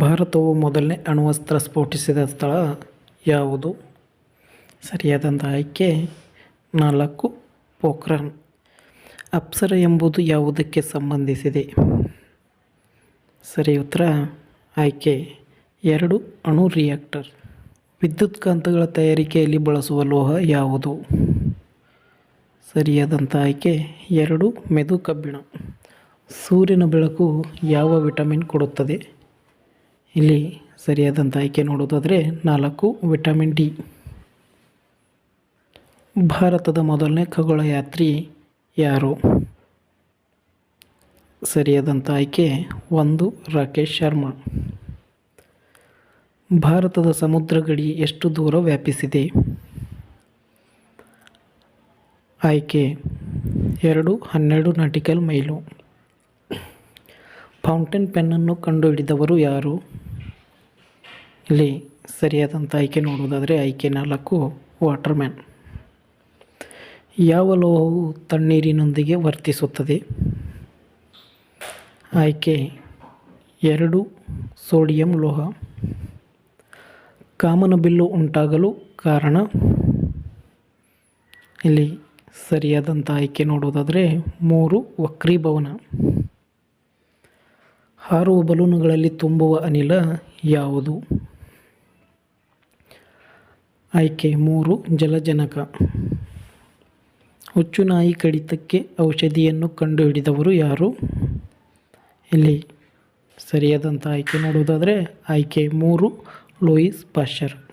ಭಾರತವು ಮೊದಲನೇ ಅಣ್ವಸ್ತ್ರ ಸ್ಫೋಟಿಸಿದ ಸ್ಥಳ ಯಾವುದು? ಸರಿಯಾದಂಥ ಆಯ್ಕೆ ನಾಲ್ಕು ಪೋಖ್ರಾನ್. ಅಪ್ಸರ ಎಂಬುದು ಯಾವುದಕ್ಕೆ ಸಂಬಂಧಿಸಿದೆ? ಸರಿ ಉತ್ತರ, ಆಯ್ಕೆ ಎರಡು ಅಣು ರಿಯಾಕ್ಟರ್. ವಿದ್ಯುತ್ ಕಾಂತಗಳ ತಯಾರಿಕೆಯಲ್ಲಿ ಬಳಸುವ ಲೋಹ ಯಾವುದು? ಸರಿಯಾದಂಥ ಆಯ್ಕೆ ಎರಡು ಮೆದು ಕಬ್ಬಿಣ ಸೂರ್ಯನ ಬೆಳಕು ಯಾವ ವಿಟಮಿನ್ ಕೊಡುತ್ತದೆ? ಇಲ್ಲಿ ಸರಿಯಾದಂಥ ಆಯ್ಕೆ ನೋಡೋದಾದರೆ ನಾಲ್ಕು ವಿಟಮಿನ್ ಡಿ. ಭಾರತದ ಮೊದಲನೇ ಖಗೋಳ ಯಾತ್ರಿ ಯಾರು? ಸರಿಯಾದಂಥ ಆಯ್ಕೆ ಒಂದು ರಾಕೇಶ್ ಶರ್ಮಾ. ಭಾರತದ ಸಮುದ್ರ ಗಡಿ ಎಷ್ಟು ದೂರ ವ್ಯಾಪಿಸಿದೆ? ಆಯ್ಕೆ ಎರಡು, ಹನ್ನೆರಡು ನಾಟಿಕಲ್ ಮೈಲು. ಫೌಂಟೇನ್ ಪೆನ್ನನ್ನು ಕಂಡುಹಿಡಿದವರು ಯಾರು? ಇಲ್ಲಿ ಸರಿಯಾದಂಥ ಆಯ್ಕೆ ನೋಡುವುದಾದರೆ ಆಯ್ಕೆ ನಾಲ್ಕು ವಾಟರ್ಮ್ಯಾನ್. ಯಾವ ಲೋಹವು ತಣ್ಣೀರಿನೊಂದಿಗೆ ವರ್ತಿಸುತ್ತದೆ? ಆಯ್ಕೆ ಎರಡು ಸೋಡಿಯಂ ಲೋಹ. ಕಾಮನಬಿಲ್ಲು ಉಂಟಾಗಲು ಕಾರಣ? ಇಲ್ಲಿ ಸರಿಯಾದಂಥ ಆಯ್ಕೆ ನೋಡುವುದಾದರೆ ಮೂರು ವಕ್ರೀಭವನ. ಹಾರುವ ಬಲೂನುಗಳಲ್ಲಿ ತುಂಬುವ ಅನಿಲ ಯಾವುದು? ಆಯ್ಕೆ ಮೂರು, ಜಲಜನಕ. ಹುಚ್ಚುನಾಯಿ ಕಡಿತಕ್ಕೆ ಔಷಧಿಯನ್ನು ಕಂಡುಹಿಡಿದವರು ಯಾರು? ಇಲ್ಲಿ ಸರಿಯಾದಂಥ ಆಯ್ಕೆ ನೋಡೋದಾದರೆ ಆಯ್ಕೆ ಮೂರು, ಲೂಯಿಸ್ ಪಾಶ್ಚರ್.